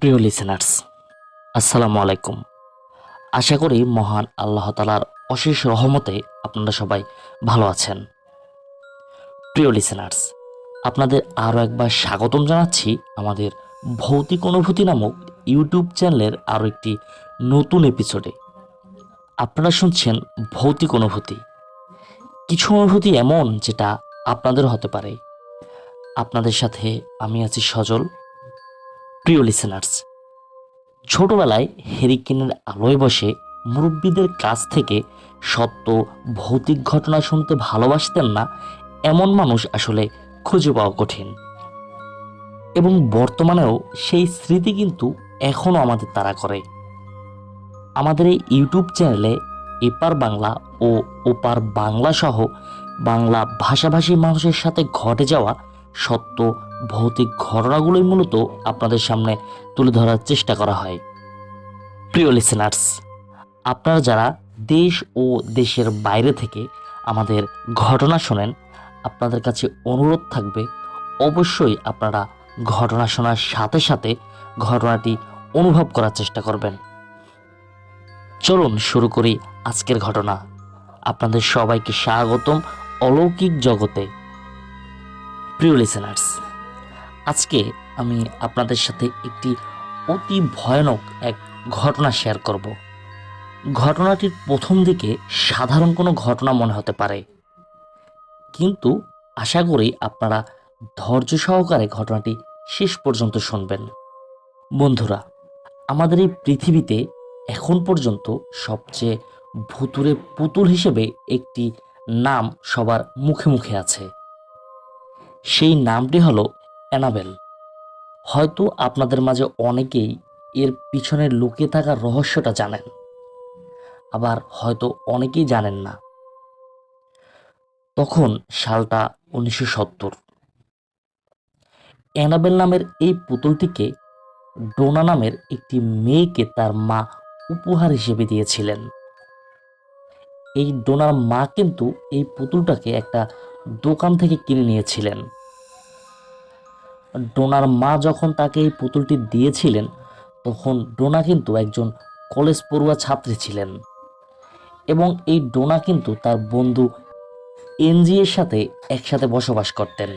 প্রিয় লিসেনার্স আসসালামু আলাইকুম। আশা করি মহান আল্লাহ তালার অশেষ রহমতে আপনারা সবাই ভালো আছেন। প্রিয় লিসেনার্স আপনাদের আরও একবার স্বাগতম জানাচ্ছি আমাদের ভৌতিক অনুভূতি নামক ইউটিউব চ্যানেলের আরও একটি নতুন এপিসোডে আপনারা শুনছেন ভৌতিক অনুভূতি। কিছু অনুভূতি এমন যেটা আপনাদের হতে পারে। আপনাদের সাথে আমি আছি সজল। প্রিয় লিসেনার্স ছোটবেলায় হেরিকেনের আলোয় বসে মুরব্বীদের কাছ থেকে সত্য, ভৌতিক ঘটনা শুনতে ভালোবাসতেন না এমন মানুষ আসলে খুঁজে পাওয়া কঠিন। এবং বর্তমানেও সেই স্মৃতি কিন্তু এখনও আমাদের তাড়া করে। আমাদের এই ইউটিউব চ্যানেলে এপার বাংলা ও ওপার বাংলা সহ বাংলা ভাষাভাষী মানুষের সাথে ঘটে যাওয়া সত্য, ভৌতিক ঘটনাগুলোই মূলত আপনাদের সামনে তুলে ধরার চেষ্টা করা হয়। প্রিয় লিসেনার্স আপনারা যারা দেশ ও দেশের বাইরে থেকে আমাদের ঘটনা শোনেন, আপনাদের কাছে অনুরোধ থাকবে, অবশ্যই আপনারা ঘটনা শোনার সাথে সাথে ঘটনাটি অনুভব করার চেষ্টা করবেন। চলুন শুরু করি আজকের ঘটনা। আপনাদের সবাইকে স্বাগতম অলৌকিক জগতে। প্রিয় লিসেনার্স আজকে আমি আপনাদের সাথে একটি অতি ভয়ানক এক ঘটনা শেয়ার করব। ঘটনাটির প্রথম দিকে সাধারণ কোনো ঘটনা মনে হতে পারে। কিন্তু আশা করি আপনারা ধৈর্য সহকারে ঘটনাটি শেষ পর্যন্ত শুনবেন। বন্ধুরা, আমাদের এই পৃথিবীতে এখন পর্যন্ত সবচেয়ে ভুতুরে পুতুল হিসেবে একটি নাম সবার মুখে মুখে আছে। সেই নামটি হলো অ্যানাবেল। হয়তো আপনাদের মাঝে অনেকেই এর পিছনে লুকিয়ে থাকা রহস্যটা জানেন। আবার হয়তো অনেকেই জানেন না। তখন সালটা উনিশশো সত্তর। অ্যানাবেল নামের এই পুতুলটিকে ডোনা নামের একটি মেয়েকে তার মা উপহার হিসেবে দিয়েছিলেন। এই ডোনার মা কিন্তু এই পুতুলটাকে একটা দোকান থেকে কিনে নিয়েছিলেন। ডোনার মা যখন তাকে এই পুতুলটি দিয়েছিলেন, তখন ডোনা কিন্তু একজন কলেজ পড়ুয়া ছাত্রী ছিলেন। এবং এই ডোনা কিন্তু তার বন্ধু এনজি এর সাথে একসাথে বসবাস করতেন।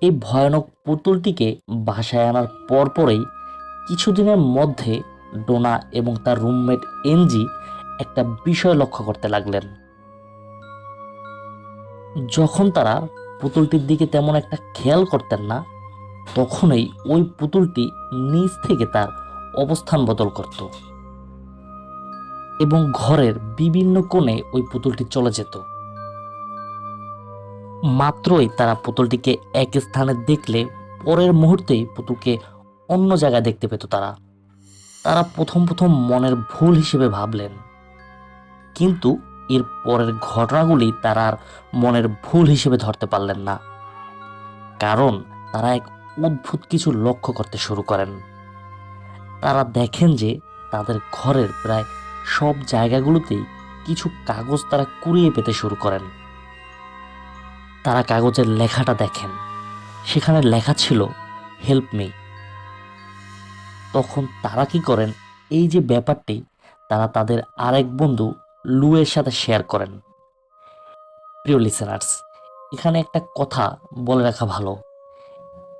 এই ভয়ানক পুতুলটিকে বাসায় আনার পরপরেই কিছুদিনের মধ্যে ডোনা এবং তার রুমমেট এনজি একটা বিষয় লক্ষ্য করতে লাগলেন। যখন তারা পুতুলটির দিকে তেমন একটা খেয়াল করতেন না, তখনই ওই পুতুলটি নিচ থেকে তার অবস্থান বদল করত এবং ঘরের বিভিন্ন কোণে ওই পুতুলটি চলে যেত। মাত্রই তারা পুতুলটিকে এক স্থানে দেখলে পরের মুহূর্তেই পুতুলকে অন্য জায়গায় দেখতে পেত তারা। তারা প্রথম প্রথম মনের ভুল হিসেবে ভাবলেন। কিন্তু এর পরের ঘটনাগুলি তারা আর মনের ভুল হিসেবে ধরতে পারলেন না। কারণ তারা এক অদ্ভুত কিছু লক্ষ্য করতে শুরু করেন। তারা দেখেন যে তাদের ঘরের প্রায় সব জায়গাগুলোতেই কিছু কাগজ তারা কুড়িয়ে পেতে শুরু করেন। তারা কাগজের লেখাটা দেখেন। সেখানে লেখা ছিল হেল্প মি তখন তারা কি করেন, এই যে ব্যাপারটি, তারা তাদের আরেক বন্ধু লুয়ের সাথে শেয়ার করেন। প্রিয় লিসেনার্স এখানে একটা কথা বলে রাখা ভালো।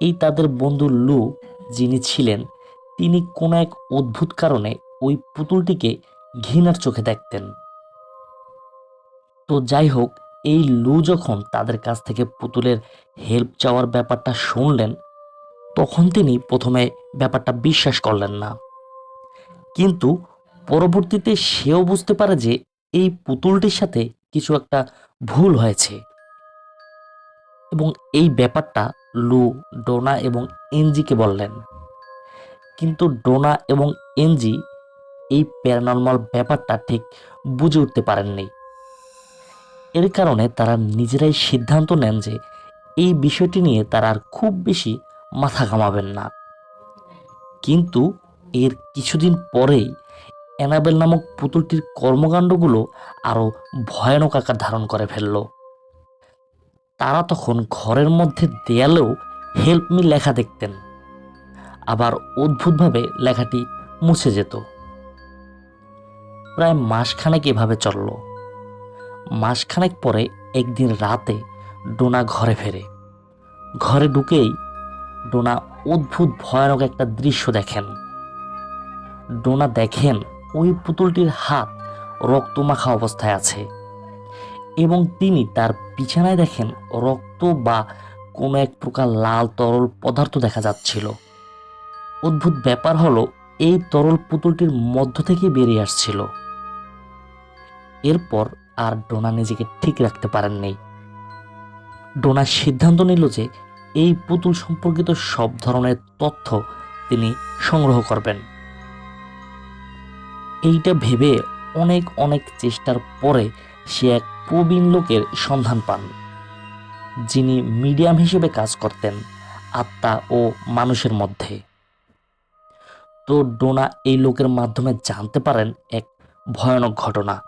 এই তাদের বন্ধু লু যিনি ছিলেন, তিনি কোনো এক অদ্ভুত কারণে ওই পুতুলটিকে ঘৃণার চোখে দেখতেন। তো যাই হোক, এই লু যখন তাদের কাছ থেকে পুতুলের হেল্প চাওয়ার ব্যাপারটা শুনলেন, তখন তিনি প্রথমে ব্যাপারটা বিশ্বাস করলেন না। কিন্তু পরবর্তীতে সেও বুঝতে পারে যে এই পুতুলটির সাথে কিছু একটা ভুল হয়েছে। এবং এই ব্যাপারটা লু, ডোনা এবং এনজিকে বললেন। কিন্তু ডোনা এবং এনজি এই প্যারানর্মাল ব্যাপারটা ঠিক বুঝে উঠতে পারেননি। এর কারণে তারা নিজেরাই সিদ্ধান্ত নেন যে এই বিষয়টি নিয়ে তারা আর খুব বেশি মাথা ঘামাবেন না। কিন্তু এর কিছুদিন পরেই অ্যানাবেল নামক পুতুলটির কর্মকাণ্ডগুলো আরও ভয়ানক আকার ধারণ করে ফেলল। তারা তখন ঘরের মধ্যে দেয়ালেও হেল্প মি লেখা দেখতেন। আবার অদ্ভুতভাবে লেখাটি মুছে যেত। প্রায় মাসখানেক এভাবে চলল। মাসখানেক পরে একদিন রাতে ডোনা ঘরে ফেরে। ঘরে ঢুকেই ডোনা অদ্ভুত ভয়ানক একটা দৃশ্য দেখেন। ডোনা দেখেন ওই পুতুলটির হাত রক্তমাখা অবস্থায় আছে এবং তিনি তার বিছানায় দেখেন রক্ত বা কোনো এক প্রকার লাল তরল পদার্থ দেখা যাচ্ছিল। অদ্ভুত ব্যাপার হলো, এই তরল পুতুলটির মধ্য থেকে বেরিয়ে আসছিল। এরপর আর ডোনা নিজেকে ঠিক রাখতে পারেননি। ডোনা সিদ্ধান্ত নিল যে এই পুতুল সম্পর্কিত সব ধরনের তথ্য তিনি সংগ্রহ করবেন। এইটা ভেবে অনেক অনেক চেষ্টার পরে সে এক প্রবীণ লোকের সন্ধান পান, যিনি মিডিয়াম হিসেবে কাজ করতেন আত্মা ও মানুষের মধ্যে। তো ডোনা এই লোকের মাধ্যমে জানতে পারেন এক ভয়ানক ঘটনা।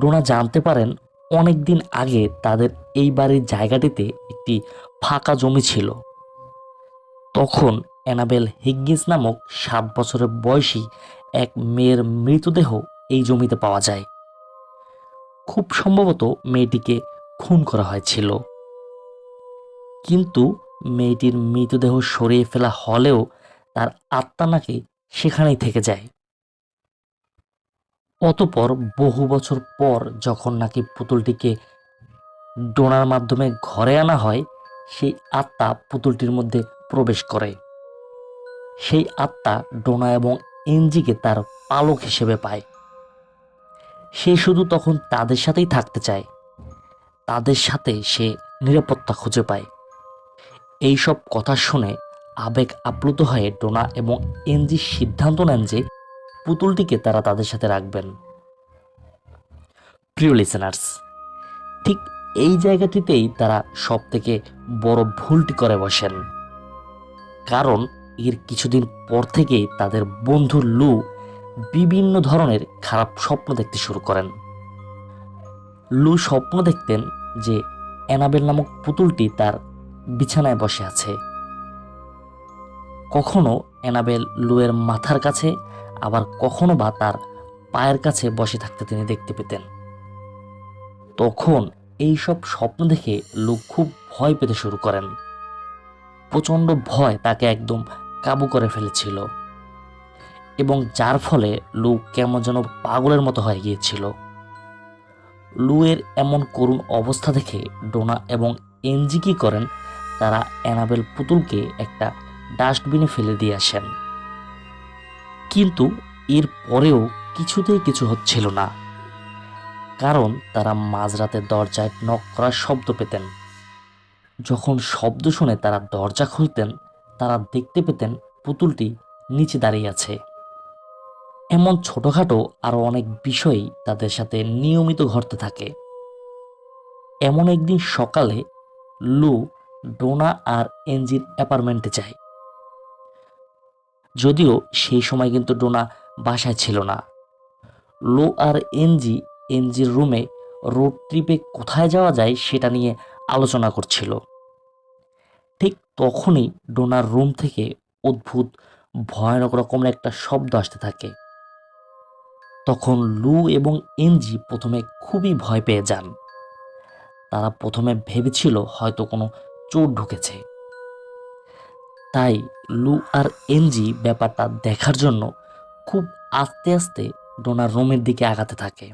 ডোনা জানতে পারেন অনেক দিন আগে তাদের এই বাড়ির জায়গাটিতে একটি ফাঁকা জমি ছিল। তখন অ্যানাবেল হিগগিন্স নামক সাত বছরের বয়সী এক মেয়ের মৃতদেহ এই জমিতে পাওয়া যায়। খুব সম্ভবত মেয়েটিকে খুন করা হয়েছিল। কিন্তু মেয়েটির মৃতদেহ সরিয়ে ফেলা হলেও তার আত্মা নাকি সেখানেই থেকে যায়। অতপর বহু বছর পর যখন নাকি পুতুলটিকে ডোনার মাধ্যমে ঘরে আনা হয়, সেই আত্মা পুতুলটির মধ্যে প্রবেশ করে। সেই আত্মা ডোনা এবং এনজিকে তার পালক হিসেবে পায়। সে শুধু তখন তাদের সাথেই থাকতে চায়। তাদের সাথে সে নিরাপত্তা খুঁজে পায়। এই সব কথা শুনে আবেগ আপ্লুত হয়ে ডোনা এবং এনজি সিদ্ধান্ত নেন যে পুতুলটিকে তারা তাদের সাথে রাখবেন। প্রিয় লিসেনার্স ঠিক এই জায়গাটিতেই তারা সব থেকে বড় ভুলটি করে বসেন। কারণ এর কিছুদিন পর থেকে তাদের বন্ধু লু বিভিন্ন ধরনের খারাপ স্বপ্ন দেখতে শুরু করেন। লু স্বপ্ন দেখতেন যে অ্যানাবেল নামক পুতুলটি তার বিছানায় বসে আছে। কখনো অ্যানাবেল লুয়ের মাথার কাছে, আবার কখনো বা তার পায়ের কাছে বসে থাকতে তিনি দেখতে পেতেন। তখন এই সব স্বপ্ন দেখে লু খুব ভয় পেতে শুরু করেন। প্রচণ্ড ভয় তাকে একদম কাবু করে ফেলেছিল এবং যার ফলে লু কেমন যেন পাগলের মতো হয়ে গিয়েছিল। লুয়ের এমন করুণ অবস্থা দেখে ডোনা এবং এনজি কি করেন, তারা অ্যানাবেল পুতুলকে একটা ডাস্টবিনে ফেলে দিয়ে আসেন। কিন্তু এর পরেও কিছুতেই কিছু হচ্ছিল না, কারণ তারা মাঝরাতে দরজায় নক করার শব্দ পেতেন। যখন শব্দ শুনে তারা দরজা খুলতেন তারা দেখতে পেতেন পুতুলটি নিচে দাঁড়িয়ে আছে। এমন ছোটখাটো আরও অনেক বিষয়ই তাদের সাথে নিয়মিত ঘটতে থাকে। এমন একদিন সকালে লু, ডোনা আর এনজির অ্যাপার্টমেন্টে যায়। যদিও সেই সময় কিন্তু ডোনা বাসায় ছিল না। লো আর এনজি, এনজির রুমে রোড ট্রিপে কোথায় যাওয়া যায় সেটা নিয়ে আলোচনা করছিল। তখনই ডোনার রুম থেকে অদ্ভুত, ভয়ানক রকমের একটা শব্দ আসতে থাকে। তখন লু এবং এনজি প্রথমে খুবই ভয় পেয়ে যান। তারা প্রথমে ভেবেছিল হয়তো কোনো চোর ঢুকেছে। তাই লু আর এনজি ব্যাপারটা দেখার জন্য খুব আস্তে আস্তে ডোনার রুমের দিকে আগাতে থাকে।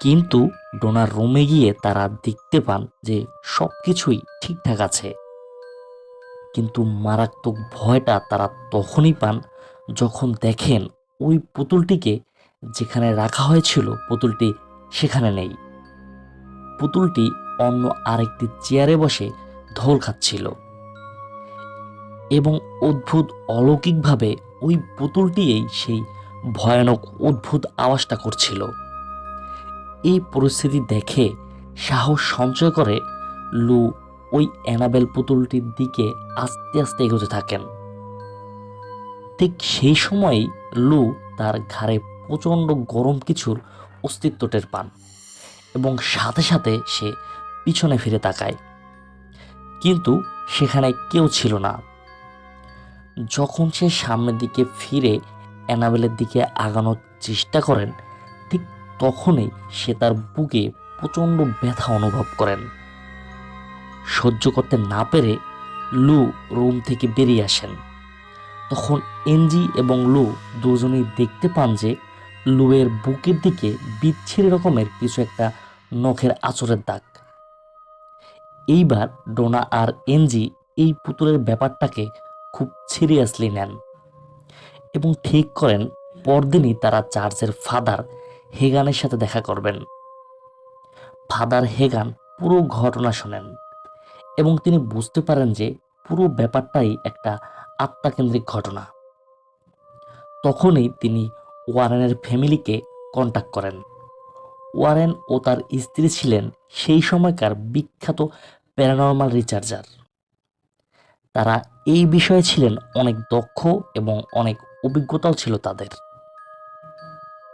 কিন্তু ডোনার রুমে গিয়ে তারা দেখতে পান যে সব কিছুই ঠিকঠাক আছে। কিন্তু মারাত্মক ভয়টা তারা তখনই পান যখন দেখেন ওই পুতুলটিকে যেখানে রাখা হয়েছিল, পুতুলটি সেখানে নেই। পুতুলটি অন্য আরেকটি চেয়ারে বসে ধোল খাচ্ছিল এবং অদ্ভুত অলৌকিকভাবে ওই পুতুলটিই সেই ভয়ানক অদ্ভুত আওয়াজটা করছিল। এই পরিস্থিতি দেখে সাহস সঞ্চয় করে লু ওই অ্যানাবেল পুতুলটির দিকে আস্তে আস্তে এগোতে থাকেন। ঠিক সেই সময়েই লু তার ঘাড়ে প্রচণ্ড গরম কিছুর অস্তিত্ব টের পান এবং সাথে সাথে সে পিছনে ফিরে তাকায়। কিন্তু সেখানে কেউ ছিল না। যখন সে সামনের দিকে ফিরে অ্যানাবেলের দিকে আগানোর চেষ্টা করেন, ঠিক তখনই সে তার বুকে প্রচণ্ড ব্যথা অনুভব করেন। সহ্য করতে না পেরে লু রুম থেকে বেরিয়ে আসেন। তখন এনজি এবং লু দুজনেই দেখতে পান যে লুয়ের বুকের দিকে বিচ্ছিরি রকমের কিছু একটা নখের আঁচড়ের দাগ। এইবার ডোনা আর এনজি এই পুতুলের ব্যাপারটাকে খুব সিরিয়াসলি নেন এবং ঠিক করেন পরদিনই তারা চার্চের ফাদার হেগানের সাথে দেখা করবেন। ফাদার হেগান পুরো ঘটনা শোনেন। এবং তিনি বুঝতে পারেন যে পুরো ব্যাপারটাই একটা আত্মাকেন্দ্রিক ঘটনা। তখনই তিনি ওয়ারেনের ফ্যামিলিকে কন্ট্যাক্ট করেন। ওয়ারেন ও তার স্ত্রী ছিলেন সেই সময়কার বিখ্যাত প্যারানর্মাল রিচার্জার। তারা এই বিষয়ে ছিলেন অনেক দক্ষ এবং অনেক অভিজ্ঞতাও ছিল তাদের।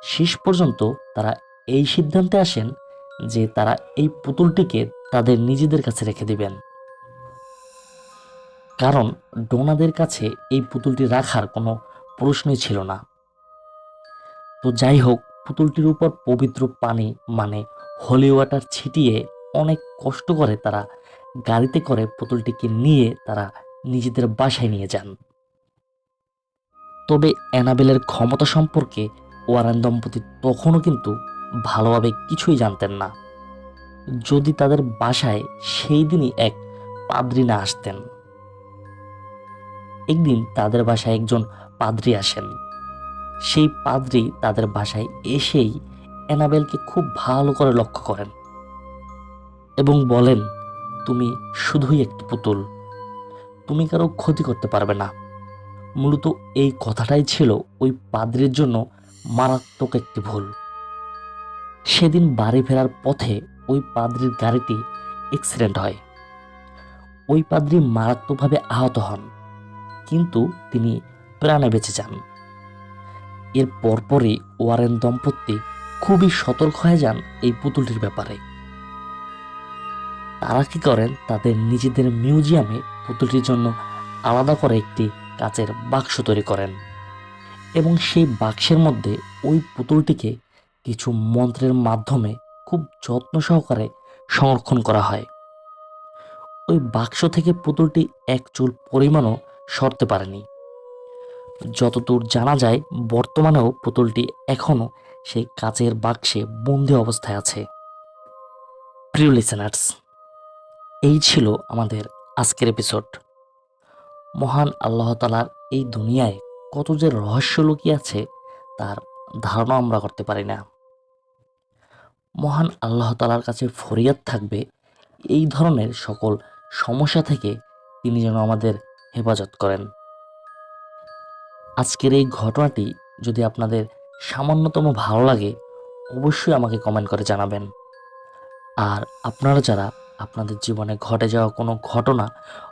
শেষ পর্যন্ত তারা এই সিদ্ধান্তে আসেন যে তারা এই পুতুলটিকে তাদের নিজেদের কাছে রেখে দিবেন। কারণ ডোনাদের কাছে এই পুতুলটি রাখার কোনো প্রশ্নই ছিল না। তো যাই হোক পুতুলটির উপর পবিত্র পানি মানে হোলি ওয়াটার ছিটিয়ে অনেক কষ্ট করে তারা গাড়িতে করে পুতুলটিকে নিয়ে তারা নিজেদের বাসায় নিয়ে যান। তবে অ্যানাবেলের ক্ষমতা সম্পর্কে ওয়ারেন দম্পতি তখনও কিন্তু ভালোভাবে কিছুই জানতেন না। যদি তাদের বাসায় সেই দিনই এক পাদ্রি না আসতেন। একদিন তাদের বাসায় একজন পাদ্রি আসেন। সেই পাদ্রি তাদের বাসায় এসেই অ্যানাবেলকে খুব ভালো করে লক্ষ্য করেন এবং বলেন, তুমি শুধুই একটি পুতুল। তুমি কারও ক্ষতি করতে পারবে না। মূলত এই কথাটাই ছিল ওই পাদ্রির জন্য মারাত্মক একটি ভুল। সেদিন বাড়ি ফেরার পথে ওই পাদ্রির গাড়িটি অ্যাক্সিডেন্ট হয়। ওই পাদ্রি মারাত্মকভাবে আহত হন। কিন্তু তিনি প্রাণে বেঁচে যান। এর পরপরই ওয়ারেন দম্পতি খুবই সতর্ক হয়ে যান এই পুতুলটির ব্যাপারে। তারা কি করেন? তাদের নিজেদের মিউজিয়ামে পুতুলটির জন্য আলাদা করে একটি কাচের বাক্স তৈরি করেন এবং সেই বাক্সের মধ্যে ওই পুতুলটিকে কিছু মন্ত্রের মাধ্যমে খুব যত্ন সহকারে সংরক্ষণ করা হয়। ওই বাক্স থেকে পুতুলটি এক চুল পরিমাণও সরতে পারেনি। যতদূর জানা যায়, বর্তমানেও পুতুলটি এখনও সেই কাচের বাক্সে বন্দি অবস্থায় আছে। প্রিয় লিসেনার্স এই ছিল আমাদের আজকের এপিসোড মহান আল্লাহ তালার এই দুনিয়ায় কত যে রহস্য লুকিয়ে আছে, তার ধারণা আমরা করতে পারি না। মহান আল্লাহ তালার কাছে ফরিয়াদ থাকবে এই ধরনের সকল সমস্যা থেকে তিনি যেন আমাদের হেফাজত করেন। আজকের এই ঘটনাটি যদি আপনাদের সামান্যতম ভালো লাগে, অবশ্যই আমাকে কমেন্ট করে জানাবেন। আর আপনারা যারা আপনাদের জীবনে ঘটে যাওয়া কোনো ঘটনা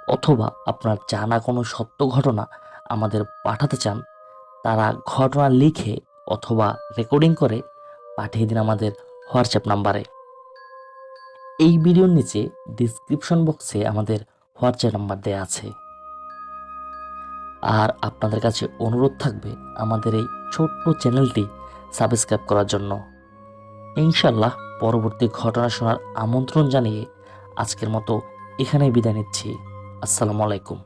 অথবা আপনার জানা কোনো সত্য ঘটনা আমাদের পাঠাতে চান, তারা ঘটনা লিখে অথবা রেকর্ডিং করে পাঠিয়ে দিন আমাদের হোয়াটসঅ্যাপ নাম্বারে এই ভিডিওর নিচে ডিসক্রিপশন বক্সে আমাদের হোয়াটসঅ্যাপ নাম্বার দেওয়া আছে। আর আপনাদের কাছে অনুরোধ থাকবে আমাদের এই ছোট্ট চ্যানেলটি সাবস্ক্রাইব করার জন্য। ইনশাল্লাহ পরবর্তী ঘটনা শোনার আমন্ত্রণ জানিয়ে আজকের মতো এখানেই বিদায় নিচ্ছি। আসসালামু আলাইকুম।